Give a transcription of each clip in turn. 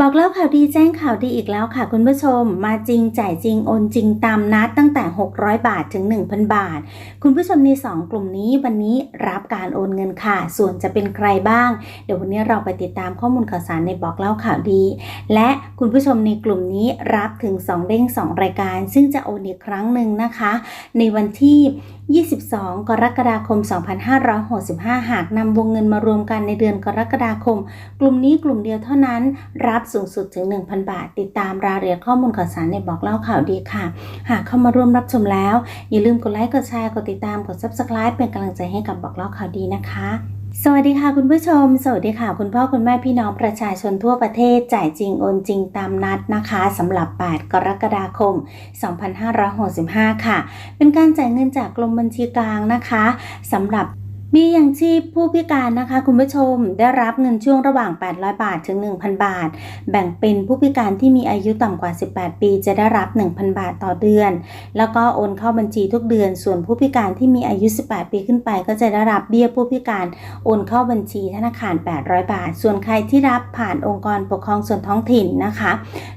บอกเล่าข่าวดีแจ้งข่าวดีอีกแล้วค่ะคุณผู้ชม มาจริงจ่ายจริงโอนจริงตามนัดตั้งแต่ 600 บาทถึง 1,000 บาท คุณผู้ชมใน 2 กลุ่มนี้วันนี้รับการโอนเงินค่ะ ส่วนจะเป็นใครบ้าง เดี๋ยววันนี้เราไปติดตามข้อมูลข่าวสารในบอกเล่าข่าวดี และคุณผู้ชมในกลุ่มนี้รับถึง 2 เด้ง 2 รายการ ซึ่งจะโอนอีกครั้งหนึ่งนะคะ ในวันที่ 22 กรกฎาคม 2565 หากนำวงเงินมารวมกันในเดือนกรกฎาคม กลุ่มนี้กลุ่มเดียวเท่านั้น รับสูงสุดถึง 1,000 บาท ติดตามรายละเอียดข้อมูลข่าวสารในบอกเล่าข่าวดีค่ะ หากเข้ามาร่วมรับชมแล้ว อย่าลืมกดไลค์กดแชร์กดติดตามกด subscribe เป็นกำลังใจให้กับบอกเล่าข่าวดีนะคะ สวัสดีค่ะคุณผู้ชม สวัสดีค่ะ คุณพ่อคุณแม่พี่น้องประชาชนทั่วประเทศจ่ายจริงโอนจริงตามนัดนะคะสำหรับ 8 กรกฎาคม 2565 ค่ะ เป็นการจ่ายเงินจากกรมบัญชีกลางนะคะสำหรับ เบี้ยยังชีพผู้พิการนะคะคุณผู้ชมได้รับเงินช่วงระหว่าง 800 บาทถึง 1,000 บาท แบ่งเป็นผู้พิการที่มีอายุต่ำกว่า 18 ปี จะได้รับ 1,000 บาทต่อเดือน แล้วก็โอนเข้าบัญชีทุกเดือน ส่วนผู้พิการที่มีอายุ 18 ปีขึ้นไป ก็จะได้รับเบี้ยผู้พิการโอนเข้าบัญชีธนาคาร 800 บาท ส่วนใครที่รับผ่านองค์กรปกครองส่วนท้องถิ่นนะคะ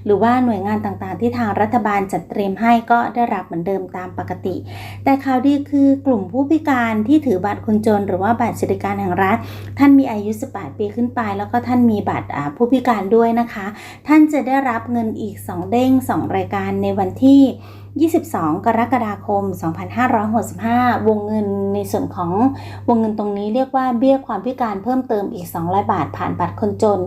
หรือว่าหน่วยงานต่างๆ ที่ทางรัฐบาลจัดเตรียมให้ก็ได้รับเหมือนเดิมตามปกติ แต่ข่าวดีคือกลุ่มผู้พิการที่ถือบัตรคนจนหรือว่าบัตรสวัสดิการแห่งรัฐ ท่านมีอายุ 18 ปีขึ้นไป แล้วก็ท่านมีบัตรผู้พิการด้วยนะคะ ท่านจะได้รับเงินอีก 2 เด้ง 2 รายการในวันที่22 กรกฎาคม 2565 วงเงินในส่วนของวงเงินตรงนี้เรียกว่าเบี้ยความพิการเพิ่มเติมอีก 200 บาทผ่านบัตรคนจน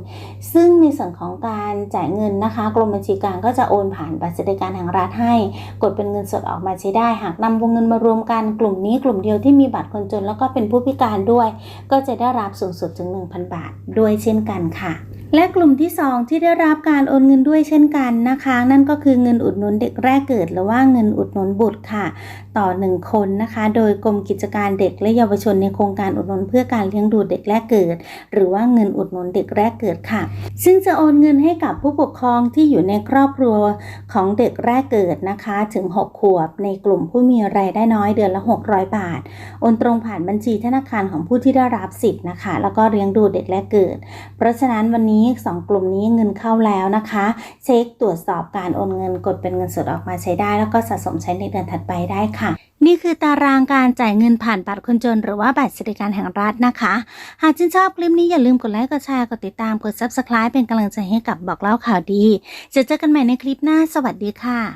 ซึ่งในส่วนของการจ่ายเงินนะคะ กรมบัญชีกลางก็จะโอนผ่านบัตรสวัสดิการแห่งรัฐให้ กดเป็นเงินสดออกมาใช้ได้ หากนำวงเงินมารวมกันกลุ่มนี้กลุ่มเดียวที่มีบัตรคนจน แล้วก็เป็นผู้พิการด้วย ก็จะได้รับสูงสุดถึง 1,000 บาทด้วยเช่นกันค่ะ และกลุ่มที่ 2 ที่ได้รับการโอนเงินด้วยเช่นกันนะคะ นั่นก็คือเงินอุดหนุนเด็กแรกเกิด หรือว่าเงินอุดหนุนบุตรค่ะ ต่อ 1 คนนะคะ โดยกรมกิจการเด็กและเยาวชนในโครงการอุดหนุนเพื่อการเลี้ยงดูเด็กแรกเกิด หรือว่าเงินอุดหนุนเด็กแรกเกิดค่ะ ซึ่งจะโอนเงินให้กับผู้ปกครองที่อยู่ในครอบครัวของเด็กแรกเกิดนะคะถึง 6 ขวบ ในกลุ่มผู้มีรายได้น้อยเดือนละ 600 บาท โอนตรงผ่านบัญชีธนาคารของผู้ที่ได้รับสิทธิ์นะคะ แล้วก็เลี้ยงดูเด็กแรกเกิด เพราะฉะนั้นวันนี้นี้ 2 กลุ่มนี้เงินเข้าแล้วนะคะ เช็คตรวจสอบการโอนเงินกดเป็นเงินสดออกมาใช้ได้ แล้วก็สะสมใช้ในเดือนถัดไปได้ค่ะ นี่คือตารางการจ่ายเงินผ่านบัตรคนจน หรือว่าบัตรสวัสดิการแห่งรัฐนะคะ หากชื่นชอบคลิปนี้อย่าลืมกดไลค์กดแชร์กดติดตามกด subscribe เป็นกำลังใจให้กับบอกเล่าข่าวดีจะเจอกันใหม่ในคลิปหน้าสวัสดีค่ะ